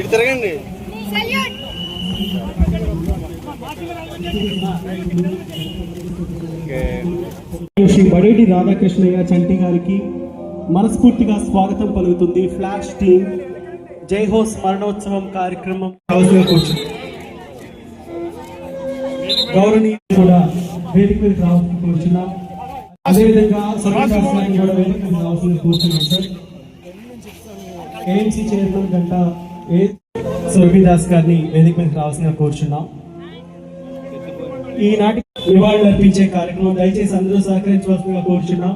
ఇటు తిరగండి. ఓకే. శ్రీ బడేటి రాధాకృష్ణయ్య చంటి గారికి మనస్ఫూర్తిగా స్వాగతం పలుకుతుంది. ఫ్లాష్ టీమ్ జై హో స్మరణోత్సవం కార్యక్రమం. గౌరవనీయులు కూడా వేదిక మీద రావాల్సిన కూర్చున్నాం. అదేవిధంగా సర్వదాస్ గారిని కూడా వేదిక మీద రావాల్సిన కూర్చున్నాం సార్. ఏఎంసీ చైర్మన్ గంట ఏ సురభిదాస్ గారిని వేదిక మీదకి రావాల్సిందిగా కోరుచున్నాం. ఈనాటి నివాళులు అర్పించే కార్యక్రమం దయచేసి అందరూ సహకరించవలసిందిగా కోరుచున్నాం.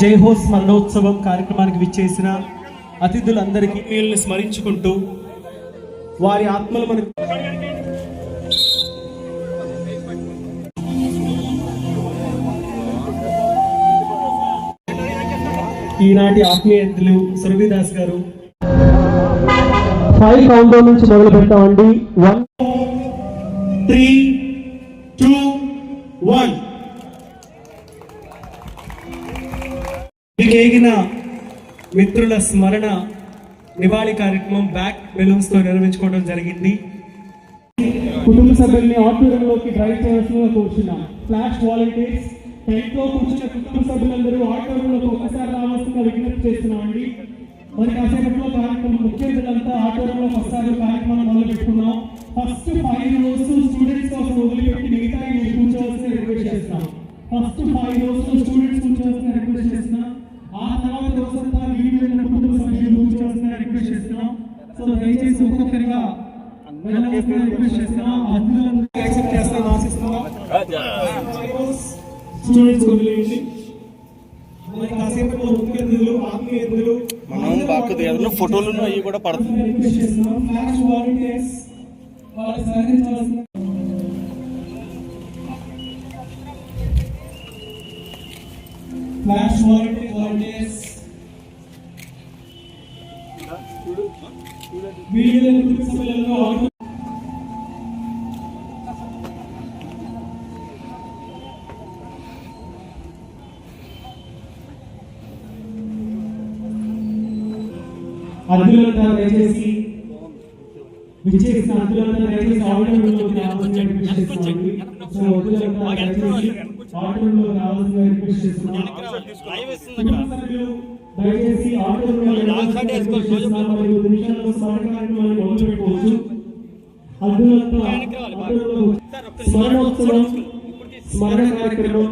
జై హో స్మరణోత్సవం కార్యక్రమానికి విచ్చేసిన అతిథులందరికీ వీళ్ళని స్మరించుకుంటూ వారి ఆత్మలు మనకు ఈనాటి ఆత్మీయతలు సురభిదాస్ గారు ఫైవ్ కౌంట్ డౌన్ నుంచి మొదలు పెడతామండి. One three two one. కేగిన మిత్రుల స్మరణ నివాళి కార్యక్రమం బ్యాక్ బెలూన్స్తో నిర్వహించుకోవడం జరిగింది. కుటుంబ సభ్యుల్ని ఆడిటోరియంలోకి డ్రైవ్ చేయాల్సిందిగా కూర్చున్నాం. ఫ్లాష్ వాలంటీర్స్ టెంట్లో కూర్చున్న కుటుంబ సభ్యులందరూ ఆడిటోరియంలోకి ఒక్కసారి రావాల్సిందిగా విజ్ఞప్తి చేస్తున్నామండి. మరి కాసేపట్లో కార్యక్రమం ముఖ్యంగా ఆడిటోరియంలో వస్తారు కార్యక్రమం మొదలు పెట్టుకున్నాం. ఫస్ట్ ఫైవ్ రోజు స్టూడెంట్స్ కోసం వదిలిపెట్టి మిగతా మీరు కూర్చోవాల్సిన రిక్వెస్ట్ చేస్తున్నాం. ఫస్ట్ ఫైవ్ రోజు స్టూడెంట్స్ కూర్చోవాల్సిన రిక్వెస్ట్ చేస్తున్నాం. ఆ తర్వాత రోజంతా వీడియో కుటుంబ సభ్యులు కూర్చోవాల్సిన రిక్వెస్ట్ చేస్తున్నాం. సో దయచేసి ఒక్కొక్కరిగా స్టూడెంట్స్ వదిలేయండి మరి కాసేపట్లో ముఖ్య అతిథులు ఆత్మీయ అతిథులు మనం బాగా ఫోటోలను అవి కూడా పడుతుంది. రిక్వెస్ట్ చేస్తున్నాం ఫ్లాష్ వాలంటీర్స్ అద్దులంతా దయచేసి విచ్చేసిన రిక్వెస్ట్ సో రిక్వెస్ట్ ఐదు నిమిషాల్లో కార్యక్రమాన్ని మొదలు పెట్టుకోవచ్చు. స్మరణోత్సవం స్మరణ కార్యక్రమం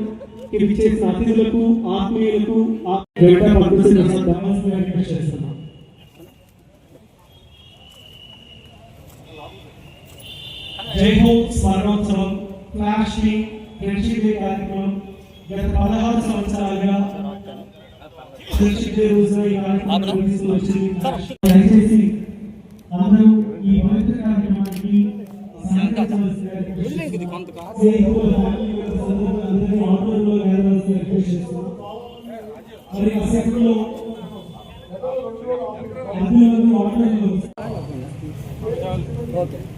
అతిథులకు ఆత్మీయులకు గంట పంపిస్తున్న రావాల్సిందిగా రిక్వెస్ట్ చేస్తున్నాం జై హో స్మరణోత్సవం ఫ్లాష్ని ఫ్రెండ్షిప్ డే కార్యక్రమం గత పదహారు సంవత్సరాలుగా ఫ్రెండ్షిప్ డే రోజున ఈ కార్యక్రమం దయచేసి అందరూ ఈ పవిత్ర కార్యక్రమానికి సహకరించవలసిందిగా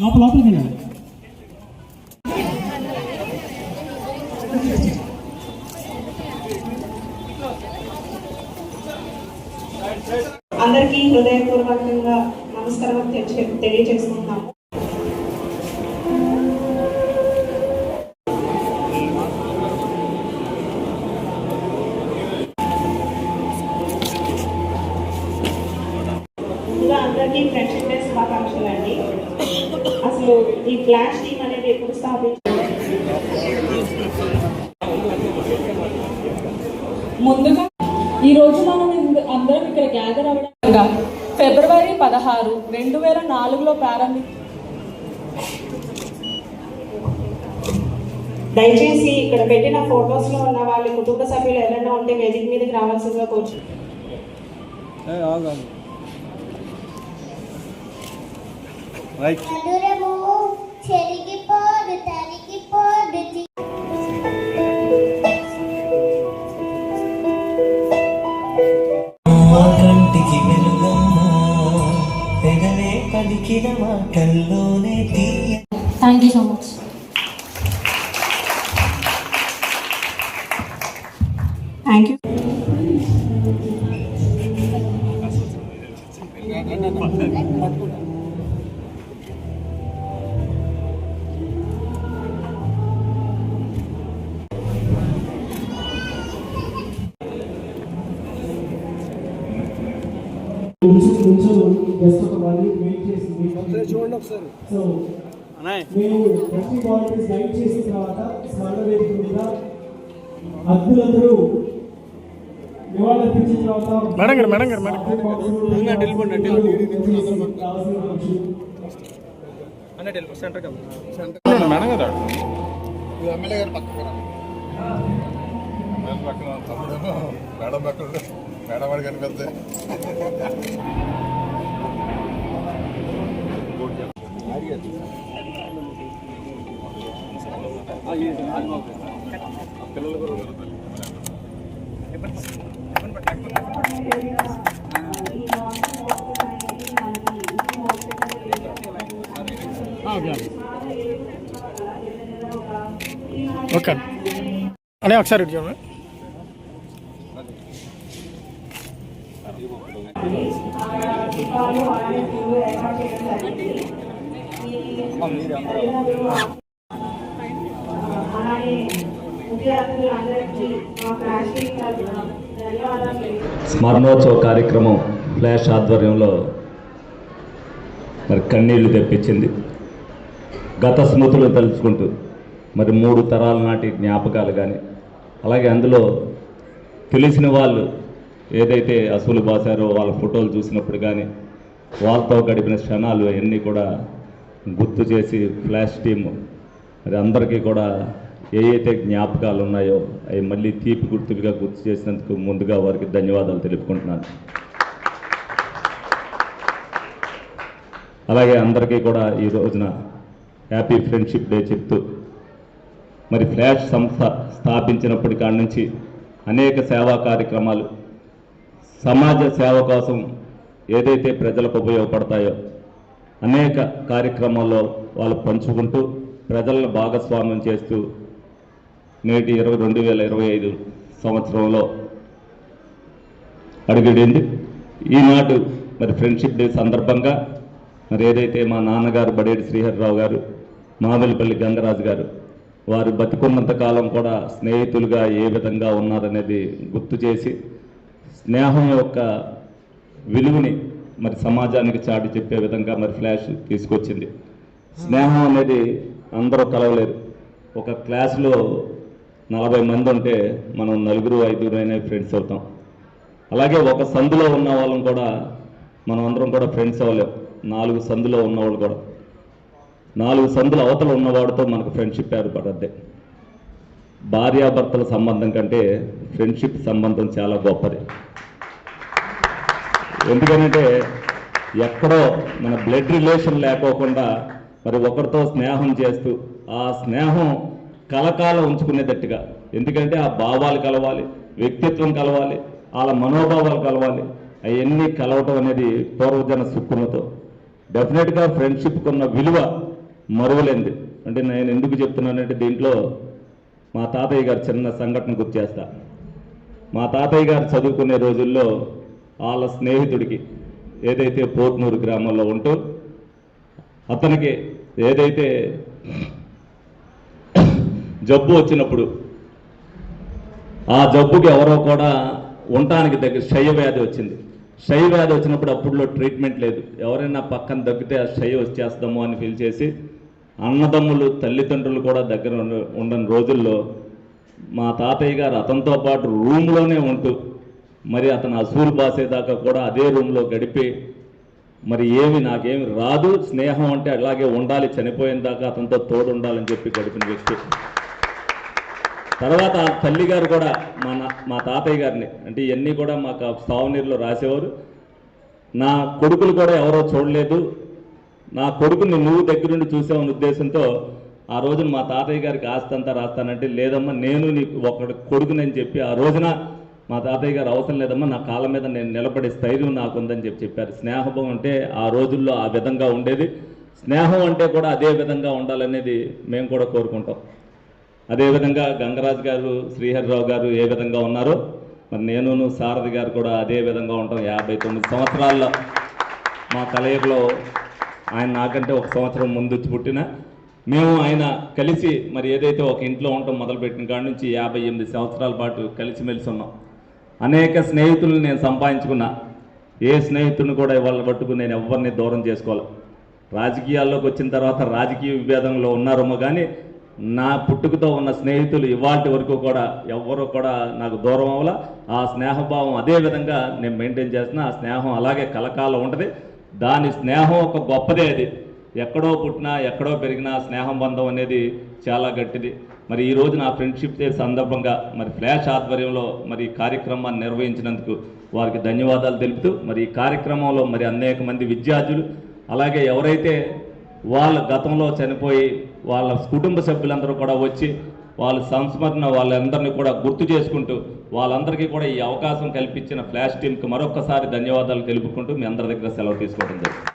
లోపల లోపలికి అందరికీ హృదయపూర్వకంగా నమస్కారం తెలియజేసుకుంటాం ఈ ఫ్లాష్ టీమ్ అనేది ఎప్పుడు స్థాపించారు ముందుగా ఈ రోజు మనం అందరం ఇక్కడ గ్యాదర్ అవ్వడం ఫిబ్రవరి పదహారు రెండు వేల నాలుగులో ప్రారంభి దయచేసి ఇక్కడ పెట్టిన ఫొటోస్లో ఉన్న వాళ్ళ కుటుంబ సభ్యులు ఎవరైనా ఉంటే వేదిక మీదకి రావాల్సిందిగా కోరు రైట్ చెరిగిపోదు తరిగిపోదు కంటికి వెలుగమ్మా మాటల్లోనే తీయ. Thank you so much thank you so అన్నయ్య మేము ప్రతి వాలంటీర్స్ గైడ్ చేసిన తర్వాత స్మరణ వేదిక మీద అద్భుతందరూ నివాళులర్పించిన తర్వాత మేడం గారు, మేడం గారు, సెంటర్ కదా ఎమ్మెల్యే గారు పక్కన మేడం పక్కన తమ్ముడు మేడం పక్కన ఉండు. మేడం వాడు కనిపిస్తే ఓకే. అనే ఒకసారి ఇటు చూడండి. అలాగే స్మరణోత్సవ కార్యక్రమం ఫ్లాష్ ఆధ్వర్యంలో మరి కన్నీళ్ళు తెప్పించింది. గత స్మృతులను తలుచుకుంటూ మరి మూడు తరాల నాటి జ్ఞాపకాలు కానీ అలాగే అందులో తెలిసిన వాళ్ళు ఏదైతే అసూలు బాసారో వాళ్ళ ఫోటోలు చూసినప్పుడు కానీ వాళ్ళతో గడిపిన క్షణాలు అవన్నీ కూడా గుర్తు చేసి ఫ్లాష్ టీమ్ మరి అందరికీ కూడా ఏ అయితే జ్ఞాపకాలు ఉన్నాయో అవి మళ్ళీ తీపి గుర్తులుగా గుర్తు చేసినందుకు ముందుగా వారికి ధన్యవాదాలు తెలుపుకుంటున్నాను. అలాగే అందరికీ కూడా ఈ రోజున హ్యాపీ ఫ్రెండ్షిప్ డే చెప్తూ మరి ఫ్లాష్ సంస్థ స్థాపించినప్పటి కాడి నుంచి అనేక సేవా కార్యక్రమాలు సమాజ సేవ కోసం ఏదైతే ప్రజలకు ఉపయోగపడతాయో అనేక కార్యక్రమాల్లో వాళ్ళు పంచుకుంటూ ప్రజలను భాగస్వామ్యం చేస్తూ నేటి ఇరవై రెండు వేల ఇరవై ఐదు సంవత్సరంలో అడుగుడింది. ఈనాడు మరి ఫ్రెండ్షిప్ డే సందర్భంగా మరి ఏదైతే మా నాన్నగారు బడేటి శ్రీహరిరావు గారు మామిలిపల్లి గంగరాజు గారు వారు బతికున్నంత కాలం కూడా స్నేహితులుగా ఏ విధంగా ఉన్నారనేది గుర్తు చేసి స్నేహం యొక్క విలువని మరి సమాజానికి చాటి చెప్పే విధంగా మరి ఫ్లాష్ తీసుకొచ్చింది. స్నేహం అనేది అందరూ కలవలేరు. ఒక క్లాసులో నలభై మంది ఉంటే మనం నలుగురు ఐదుగురు ఫ్రెండ్స్ అవుతాం. అలాగే ఒక సందులో ఉన్న వాళ్ళం కూడా మనం అందరం కూడా ఫ్రెండ్స్ అవ్వలేం. నాలుగు సందులో ఉన్నవాళ్ళు కూడా. నాలుగు సందుల అవతల ఉన్నవాడితో మనకు ఫ్రెండ్షిప్ ఏర్పడద్దే. భార్యాభర్తల సంబంధం కంటే ఫ్రెండ్షిప్ సంబంధం చాలా గొప్పది. ఎందుకంటే ఎక్కడో మన బ్లడ్ రిలేషన్ లేకోకుండా మరి ఒకరితో స్నేహం చేస్తూ ఆ స్నేహం కలకాలం ఉంచుకునేటట్టుగా. ఎందుకంటే ఆ భావాలు కలవాలి వ్యక్తిత్వం కలవాలి వాళ్ళ మనోభావాలు కలవాలి. అవన్నీ కలవటం అనేది పూర్వజన సుక్కుమతో డెఫినెట్గా ఫ్రెండ్షిప్కి ఉన్న విలువ మరువలేంది అంటే నేను ఎందుకు చెప్తున్నానంటే దీంట్లో మా తాతయ్య గారు చిన్న సంఘటన గుర్తు చేస్తా. మా తాతయ్య గారు చదువుకునే రోజుల్లో వాళ్ళ స్నేహితుడికి ఏదైతే పోట్నూరు గ్రామంలో ఉంటూ అతనికి ఏదైతే జబ్బు వచ్చినప్పుడు ఆ జబ్బుకి ఎవరో కూడా ఉండటానికి దగ్గర క్షయ వ్యాధి వచ్చింది. క్షయ వ్యాధి వచ్చినప్పుడు అప్పుడులో ట్రీట్మెంట్ లేదు. ఎవరైనా పక్కన దగ్గితే ఆ క్షయ వచ్చేస్తామో అని ఫీల్ చేసి అన్నదమ్ములు తల్లిదండ్రులు కూడా దగ్గర ఉండని రోజుల్లో మా తాతయ్య గారు అతనితో పాటు రూమ్లోనే ఉంటూ మరి అతను అసూరు బాసేదాకా కూడా అదే రూమ్లో గడిపి మరి ఏమి నాకేమి రాదు స్నేహం అంటే అలాగే ఉండాలి చనిపోయిన దాకా అతనితో తోడు ఉండాలని చెప్పి గడిపిన వ్యక్తి. తర్వాత తల్లి గారు కూడా మా మా తాతయ్య గారిని అంటే ఇవన్నీ కూడా మాకు సావునీరులో రాసేవారు. నా కొడుకులు కూడా ఎవరో చూడలేదు. నా కొడుకుని నువ్వు దగ్గరుండి చూసావని ఉద్దేశంతో ఆ రోజున మా తాతయ్య గారికి ఆస్తి అంతా రాస్తానంటే లేదమ్మా నేను నీకు ఒకటి కొడుకునని చెప్పి ఆ రోజున మా తాతయ్య గారు అవసరం లేదమ్మా నా కాళ్ళ మీద నేను నిలబడే స్థైర్యం నాకుందని చెప్పి చెప్పారు. స్నేహభం అంటే ఆ రోజుల్లో ఆ విధంగా ఉండేది. స్నేహం అంటే కూడా అదే విధంగా ఉండాలనేది మేము కూడా కోరుకుంటాం. అదేవిధంగా గంగరాజు గారు శ్రీహరిరావు గారు ఏ విధంగా ఉన్నారో మరి నేను సారథి గారు కూడా అదే విధంగా ఉంటాం. యాభై తొమ్మిది సంవత్సరాల్లో మా కలయికలో ఆయన నాకంటే ఒక సంవత్సరం ముందు పుట్టిన. మేము ఆయన కలిసి మరి ఏదైతే ఒక ఇంట్లో ఉంటాం మొదలుపెట్టిన కాడి నుంచి యాభై ఎనిమిది సంవత్సరాల పాటు కలిసిమెలిసి ఉన్నాం. అనేక స్నేహితులను నేను సంపాదించుకున్నా. ఏ స్నేహితుడిని కూడా ఇవాళ పట్టుకుని నేను ఎవరిని దూరం చేసుకోవాలి రాజకీయాల్లోకి వచ్చిన తర్వాత రాజకీయ విభేదంలో ఉన్నారేమో కానీ నా పుట్టుకతో ఉన్న స్నేహితులు ఇవాటి వరకు కూడా ఎవ్వరూ కూడా నాకు దూరం అవ్వాల. ఆ స్నేహభావం అదే విధంగా నేను మెయింటైన్ చేస్తున్నా. ఆ స్నేహం అలాగే కలకాలం ఉంటుంది. దాని స్నేహం ఒక గొప్పదే అది. ఎక్కడో పుట్టినా ఎక్కడో పెరిగినా స్నేహం బంధం అనేది చాలా గట్టిది. మరి ఈరోజు నా ఫ్రెండ్షిప్ డే సందర్భంగా మరి ఫ్లాష్ ఆధ్వర్యంలో మరి ఈ కార్యక్రమాన్ని నిర్వహించినందుకు వారికి ధన్యవాదాలు తెలుపుతూ మరి ఈ కార్యక్రమంలో మరి అనేక మంది విద్యార్థులు అలాగే ఎవరైతే వాళ్ళ గతంలో చనిపోయి వాళ్ళ కుటుంబ సభ్యులందరూ కూడా వచ్చి వాళ్ళ సంస్మరణ వాళ్ళందరినీ కూడా గుర్తు చేసుకుంటూ వాళ్ళందరికీ కూడా ఈ అవకాశం కల్పించిన ఫ్లాష్ టీంకి మరొకసారి ధన్యవాదాలు తెలుపుకుంటూ మీ అందరి దగ్గర సెలవు తీసుకోవడం జరిగింది.